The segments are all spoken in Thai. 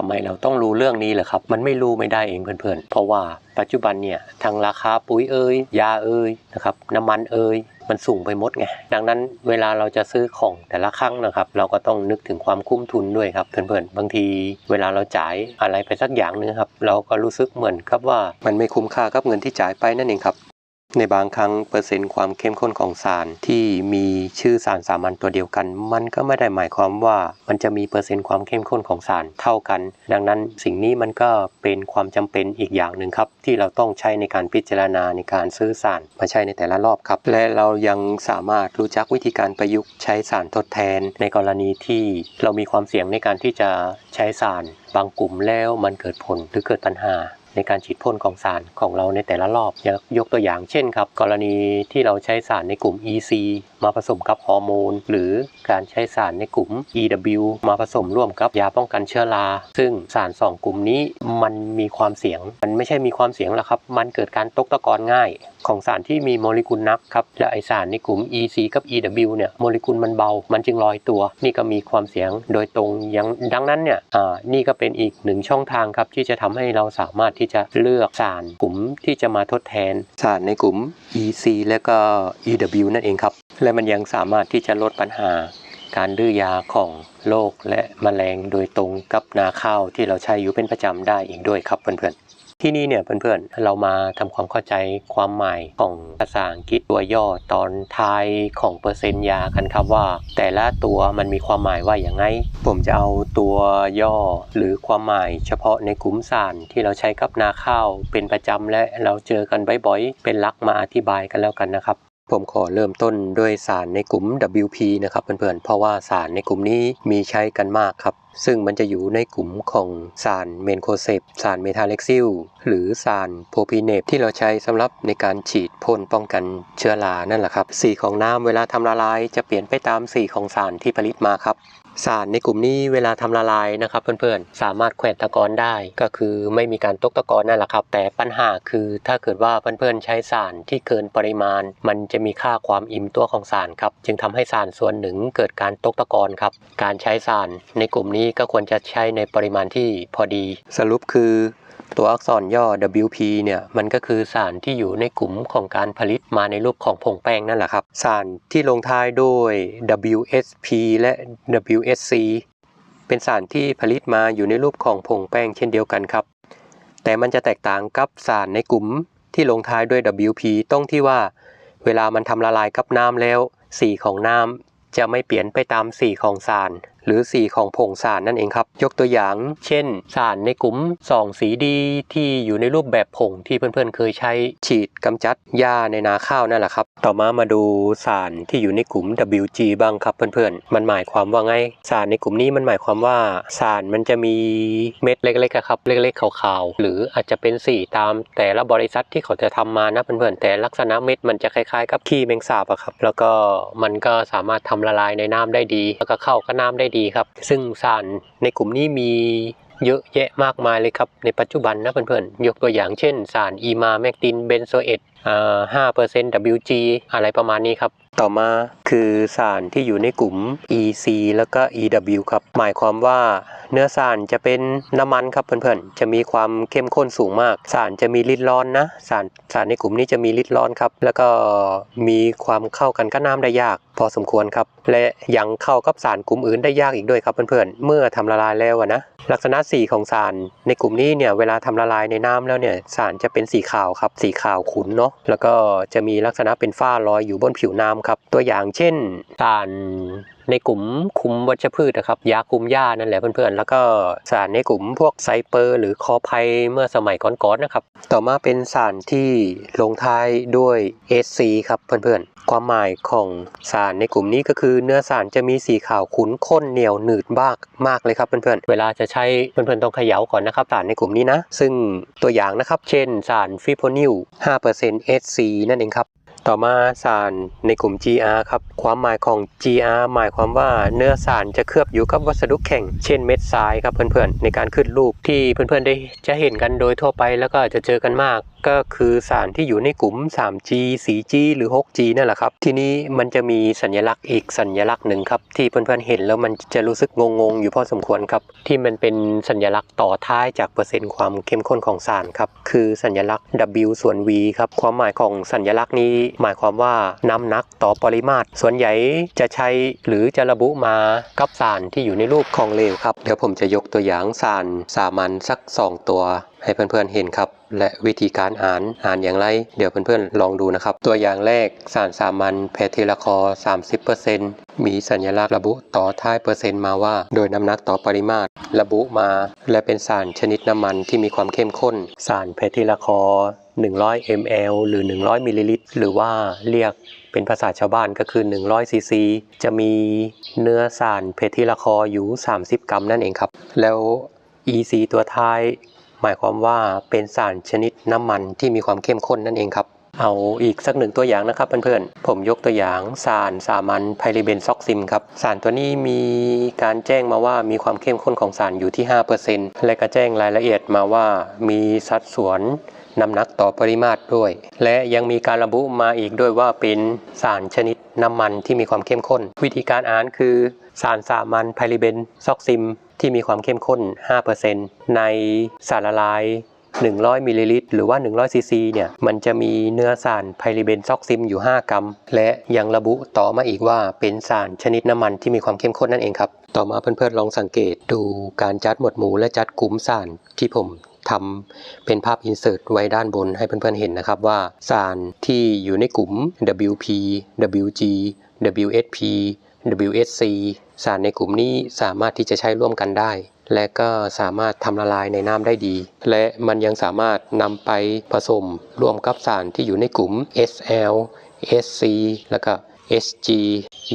ทำไมเราต้องรู้เรื่องนี้เหรอครับ มันไม่รู้ไม่ได้เองเพื่อนๆ เพราะว่าปัจจุบันเนี่ยทางราคาปุ๋ยเอ่ยยาเอ่ยนะครับน้ำมันเอ่ยมันสูงไปหมดไง ดังนั้นเวลาเราจะซื้อของแต่ละครั้งนะครับ เราก็ต้องนึกถึงความคุ้มทุนด้วยครับเพื่อนๆ บางทีเวลาเราจ่ายอะไรไปสักอย่างหนึงครับ เราก็รู้สึกเหมือนครับว่ามันไม่คุ้มค่ากับเงินที่จ่ายไปนั่นเองครับ ในบางครั้งเปอร์เซ็นต์ความเข้มข้นของสารที่มีชื่อสารสามัญตัวเดียวกัน มันก็ไม่ได้หมายความว่ามันจะมีเปอร์เซ็นต์ความเข้มข้นของสารเท่ากัน ดังนั้นสิ่งนี้มันก็เป็นความจำเป็นอีกอย่างหนึ่งครับ ที่เราต้องใช้ในการพิจารณาในการซื้อสารมาใช้ในแต่ละรอบครับ และเรายังสามารถรู้จักวิธีการประยุกต์ใช้สารทดแทน ในกรณีที่เรามีความเสี่ยงในการที่จะใช้สารบางกลุ่มแล้วมันเกิดผลหรือเกิดปัญหา ในการฉีดพ่นของสารของเราในแต่ละรอบยกตัวอย่างเช่นครับ กรณีที่เราใช้สารในกลุ่ม EC มาผสมกับฮอร์โมน หรือการใช้สารในกลุ่ม EW มาผสมร่วมกับยาป้องกันเชื้อรา ซึ่งสารสองกลุ่มนี้มันมีความเสี่ยง มันไม่ใช่มีความเสี่ยงหรอกครับ มันเกิดการตกตะกอนง่าย ของสารที่มีโมเลกุลนักครับ และไอสารในกลุ่ม EC กับ EW เนี่ยโมเลกุลมันเบา มันจึงลอยตัว นี่ก็มีความเสี่ยงโดยตรงยังดังนั้นเนี่ยอ่านี่ก็เป็นอีกหนึ่งช่องทางครับที่จะทำให้เราสามารถที่จะเลือกสารกลุ่มที่จะมาทดแทนสารในกลุ่ม EC และก็ EW นั่นเองครับและมันยังสามารถที่จะลดปัญหา การดื้อยาของโรคและแมลงโดยตรงกับนาข้าวที่เราใช้อยู่เป็นประจำได้อีกด้วยครับเพื่อนๆที่นี่เนี่ยเพื่อนๆ เรามาทำความเข้าใจความหมายของภาษาอังกฤษตัวย่อตอนท้ายของเปอร์เซ็นต์ยากันครับว่า แต่ละตัวมันมีความหมายว่าอย่างไง ผมจะเอาตัวย่อหรือความหมายเฉพาะในกลุ่มสารที่เราใช้กับนาข้าวเป็นประจำและเราเจอกันบ่อยๆ เป็นลักมาอธิบายกันแล้วกันนะครับ ผมขอเริ่มต้นด้วยสารในกลุ่ม WP นะครับเพื่อนๆ เพราะว่าสารในกลุ่มนี้มีใช้กันมากครับ ซึ่งมันจะอยู่ในกลุ่มของสารเมนโคเซปสารเมทาเล็กซิล หรือสารโพพีเนปที่เราใช้สำหรับในการฉีดพ่นป้องกันเชื้อรานั่นแหละครับ สีของน้ำเวลาทำละลายจะเปลี่ยนไปตามสีของสารที่ผลิตมาครับ สารในกลุ่มนี้เวลาทำละลายนะครับเพื่อนๆ สามารถแขวนตะกอนได้ก็คือไม่มีการตกตะกอนนั่นแหละครับ แต่ปัญหาคือถ้าเกิดว่าเพื่อนๆใช้สารที่เกินปริมาณ มันจะมีค่าความอิ่มตัวของสารครับ จึงทำให้สารส่วนหนึ่งเกิดการตกตะกอนครับ การใช้สารในกลุ่มนี้ก็ควรจะใช้ในปริมาณที่พอดี สรุปคือ ตัวอักษรย่อ WP เนี่ยมันก็คือสารที่อยู่ในกลุ่มของการผลิตมาในรูปของผงแป้งนั่นแหละครับ สารที่ลงท้ายด้วย WSP และ WSC เป็นสารที่ผลิตมาอยู่ในรูปของผงแป้งเช่นเดียวกันครับ แต่มันจะแตกต่างกับสารในกลุ่มที่ลงท้ายด้วย WP ตรงที่ว่าเวลามันทำละลายกับน้ำแล้ว สีของน้ำจะไม่เปลี่ยนไปตามสีของสารหรือสีของผงสารนั่นเองครับ ยกตัวอย่าง เช่น สารในกลุ่ม2สีดีที่อยู่ในรูปแบบผงที่เพื่อนๆ เคยใช้ฉีดกำจัดหญ้าในนาข้าวนั่นแหละครับ ต่อมามาดูสารที่อยู่ในกลุ่ม WG บ้างครับเพื่อนๆ มันหมายความว่าไง สารในกลุ่มนี้มันหมายความว่าสารมันจะมีเม็ดเล็กๆครับเล็กๆขาวๆหรืออาจจะเป็นสีตามแต่ละบริษัทที่เขาจะทำมานะเพื่อนๆแต่ลักษณะเม็ดมันจะคล้ายๆ กับขี้แมงสาบอะครับแล้วก็มันก็สามารถทำละลายในน้ำได้ดี แล้วก็เข้ากับน้ำได้ดีครับ ซึ่งสารในกลุ่มนี้มี เยอะแยะมากมายเลยครับ ในปัจจุบันนะเพื่อนๆ ยกตัวอย่างเช่น สารอีมาแมกตินเบนโซเอตอ่า5% WG อะไรประมาณนี้ครับ ต่อมาคือสารที่อยู่ในกลุ่ม EC แล้วก็ EW ครับ หมายความว่าเนื้อสารจะเป็นน้ำมันครับเพื่อนๆ จะมีความเข้มข้นสูงมาก สารจะมีฤทธิ์ร้อนนะ สารสารในกลุ่มนี้จะมีฤทธิ์ร้อนครับ แล้วก็มีความเข้ากันกับน้ำได้ยาก พอสมควรครับ และยังเข้ากับสารกลุ่มอื่นได้ยากอีกด้วยครับเพื่อนๆ เมื่อทำละลายแล้วนะ ลักษณะสีของสารในกลุ่มนี้เนี่ยเวลาทำละลายในน้ำแล้วเนี่ยสารจะเป็นสีขาวครับสีขาวขุ่นเนาะแล้วก็จะมีลักษณะเป็นฝ้าลอยอยู่บนผิวน้ำครับ ตัวอย่างเช่นสารในกลุ่มคุมวัชพืชนะครับยาคุมหญ้านั่นแหละเพื่อนๆ แล้วก็สารในกลุ่มพวกไซเปอร์ หรือคอไพเมื่อสมัยก่อนๆนะครับ ต่อมาเป็นสารที่ลงท้ายด้วย SC ครับเพื่อนๆ ความหมายของสารในกลุ่มนี้ก็คือเนื้อสารจะมีสีขาวขุ่นข้นเหนียวหนืดมากมากเลยครับเพื่อนๆ เวลาจะใช้เพื่อนๆต้องเขย่าก่อนนะครับสารในกลุ่มนี้นะ ซึ่งตัวอย่างนะครับเช่นสารฟิโพนิล 5% SC นั่นเองครับต่อมาสารในกลุ่ม GR ครับ ความหมายของ GR หมายความว่าเนื้อสารจะเคลือบอยู่กับวัสดุแข็ง เช่นเม็ดทรายครับเพื่อนๆ ในการขึ้นรูปที่เพื่อนๆได้จะเห็นกันโดยทั่วไปแล้วก็จะเจอกันมากก็คือสารที่อยู่ในกลุ่ม 3G 4G หรือ 6G นั่นแหละครับ ทีนี้มันจะมีสัญลักษณ์อีกสัญลักษณ์หนึ่งครับ ที่เพื่อนๆเห็นแล้วมันจะรู้สึกงงๆ อยู่พอสมควรครับ ที่มันเป็นสัญลักษณ์ต่อท้ายจากเปอร์เซ็นต์ความเข้มข้นของสารครับ คือสัญลักษณ์ W ส่วน V ครับความหมายของสัญลักษณ์นี้ หมายความว่าน้ำหนักต่อปริมาตร ส่วนใหญ่จะใช้หรือจะระบุมากับสารที่อยู่ในรูปของเหลวครับเดี๋ยวผมจะยกตัวอย่างสารสามัญสัก 2 ตัวให้เพื่อนๆเห็นครับ และวิธีการอ่านอ่านอย่างไร เดี๋ยวเพื่อนๆลองดูนะครับ ตัวอย่างแรกสารสามัญแพทิลาคอร์30%มีสัญลักษณ์ระบุต่อท้ายเปอร์เซ็นต์มาว่า โดยน้ำหนักต่อปริมาตร ระบุมา และเป็นสารชนิดน้ำมันที่มีความเข้มข้น สารแพทิลาคอร์100 ml หรือ 100มิลลิลิตรหรือว่าเรียกเป็นภาษาชาวบ้านก็คือ 100 ซีซี จะมีเนื้อสารเพทิลาคออยู่ 30 กรัมนั่นเองครับ แล้ว EC ตัวท้าย หมายความว่าเป็นสารชนิดน้ำมันที่มีความเข้มข้นนั่นเองครับ เอาอีกสักหนึ่งตัวอย่างนะครับเพื่อนๆ ผมยกตัวอย่างสารสามัญไพริเบนซอกซิมครับ สารตัวนี้มีการแจ้งมาว่ามีความเข้มข้นของสารอยู่ที่ 5%และก็แจ้งรายละเอียดมาว่ามีสัดส่วนน้ำหนักต่อปริมาตรด้วย และยังมีการระบุมาอีกด้วยว่าเป็นสารชนิดน้ำมันที่มีความเข้มข้น วิธีการอ่านคือสารสามัญไพริเบนซอกซิม ที่มีความเข้มข้น 5%ในสารละลาย 100 มิลลิลิตรหรือว่า 100 ซีซีเนี่ย มันจะมีเนื้อสารไพริเบนซอกซิมอยู่ 5 กรัม และยังระบุต่อมาอีกว่าเป็นสารชนิดน้ำมันที่มีความเข้มข้นนั่นเองครับ ต่อมาเพื่อนๆลองสังเกตดูการจัดหมวดหมู่และจัดกลุ่มสารที่ผมทำเป็นภาพอินเสิร์ตไว้ด้านบนให้เพื่อนๆเห็นนะครับว่าสารที่อยู่ในกลุ่ม WP WG WSP WSC สารในกลุ่มนี้สามารถที่จะใช้ร่วมกันได้ และก็สามารถทำละลายในน้ำได้ดี และมันยังสามารถนำไปผสมร่วมกับสารที่อยู่ในกลุ่ม SL SC แล้วก็ SG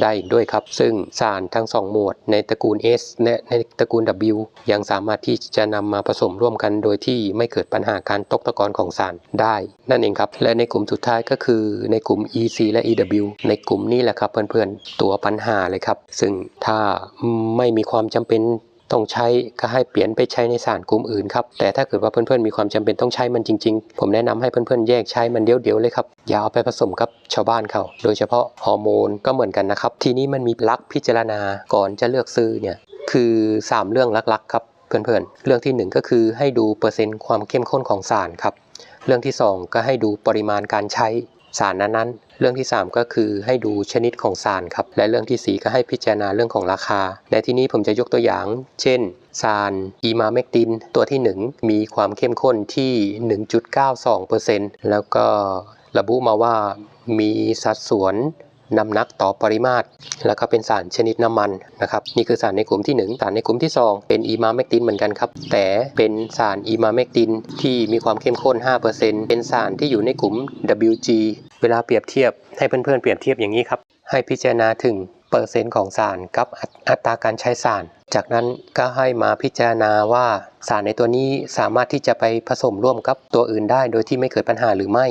ได้อีกด้วยครับ ซึ่งสารทั้ง 2 หมวดในตระกูล S และในตระกูล W ยังสามารถที่จะนำมาผสมร่วมกันโดยที่ไม่เกิดปัญหาการตกตะกอนของสารได้ นั่นเองครับ และในกลุ่มสุดท้ายก็คือในกลุ่ม EC และ EW ในกลุ่มนี้แหละครับเพื่อนๆ ตัวปัญหาเลยครับ ซึ่งถ้าไม่มีความจำเป็น ต้องใช้ก็ให้เปลี่ยนไปใช้ในสารกลุ่มอื่นครับ แต่ถ้าเกิดว่าเพื่อนๆมีความจำเป็นต้องใช้มันจริง ๆ ผมแนะนำให้เพื่อนๆแยกใช้มันเดียวๆเลยครับ อย่าเอาไปผสมกับชาวบ้านเขา โดยเฉพาะฮอร์โมนก็เหมือนกันนะครับ ทีนี้มันมีหลักพิจารณาก่อนจะเลือกซื้อเนี่ยคือ 3 เรื่องหลักๆครับเพื่อนๆ เรื่องทีหนึ่1 ก็คือให้ดูเปอร์เซ็นต์ความเข้มข้นของสารครับ เรื่องที่ 2 ก็ให้ดูปริมาณการใช้ สารนั้นๆ เรื่องที่ 3 ก็คือให้ดูชนิดของสารครับ และเรื่องทีสี่ 4 ก็ให้พิจารณาเรื่องของราคา ในที่นี้ผมจะยกตัวอย่าง เช่นสารอีมาเมกติน ตัวที่ 1 มีความเข้มข้นที่ 1.92%แล้วก็ระบุมาว่ามีสัดส่วน น้ำหนักต่อปริมาตร แล้วก็เป็นสารชนิดน้ำมันนะครับนี่คือสารในกลุ่มที่ 1 สารในกลุ่มที่ 2 เป็นอีมาเมกตินเหมือนกันครับ แต่เป็นสารอีมาเมกตินที่มีความเข้มข้น 5%เป็นสารที่อยู่ในกลุ่ม WG เวลาเปรียบเทียบให้เพื่อนๆเปรียบเทียบอย่างนี้ครับให้พิจารณาถึงเปอร์เซ็นต์ของสารกับอัตอัตราการใช้สารจากนั้นก็ให้มาพิจารณาว่าสารในตัวนี้สามารถที่จะไปผสมร่วมกับตัวอื่นได้โดยที่ไม่เกิดปัญหาหรือไม่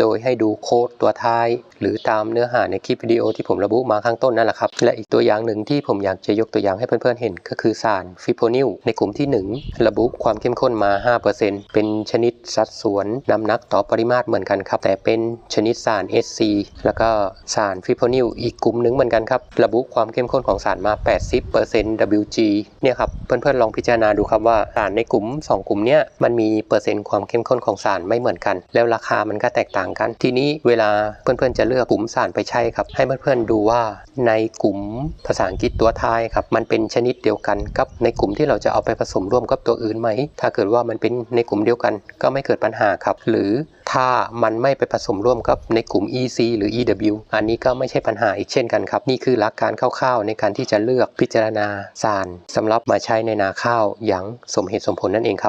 โดยให้ดูโค้ดตัวท้าย หรือตามเนื้อหาในคลิปวิดีโอที่ผมระบุมาข้างต้นนั่นแหละครับ และอีกตัวอย่างหนึ่งที่ผมอยากจะยกตัวอย่างให้เพื่อนๆเห็น ก็คือสารฟิโพนิลในกลุ่มที่ 1 ระบุความเข้มข้นมา 5%เป็นชนิดสัดส่วนน้ำหนักต่อปริมาตรเหมือนกันครับ แต่เป็นชนิดสาร SC แล้วก็สารฟิโพนิลอีกกลุ่มหนึ่งเหมือนกันครับระบุความเข้มข้นของสารมา 80% G เนี่ยครับเพื่อนๆลองพิจารณาดูครับว่าสารในกลุ่ม 2 กลุ่มเนี้ยมันมีเปอร์เซ็นต์ความเข้มข้นของสารไม่เหมือนกัน แล้วราคามันก็แตกต่างกัน ทีนี้เวลาเพื่อนๆจะเลือกกลุ่มสารไปใช้ครับ ให้เพื่อนๆดูว่าในกลุ่มภาษาอังกฤษตัวท้ายครับมันเป็นชนิดเดียวกันกับในกลุ่มที่เราจะเอาไปผสมร่วมกับตัวอื่นไหม ถ้าเกิดว่ามันเป็นในกลุ่มเดียวกันก็ไม่เกิดปัญหาครับ หรือ ถ้ามันไม่ไปผสมร่วมกับในกลุ่ม EC หรือ EW อันนี้ก็ไม่ใช่ปัญหาอีกเช่นกันครับ นี่คือหลักการคร่าวๆ ในการที่จะเลือกพิจารณาสารสำหรับมาใช้ในนาข้าวอย่างสมเหตุสมผลนั่นเองครับ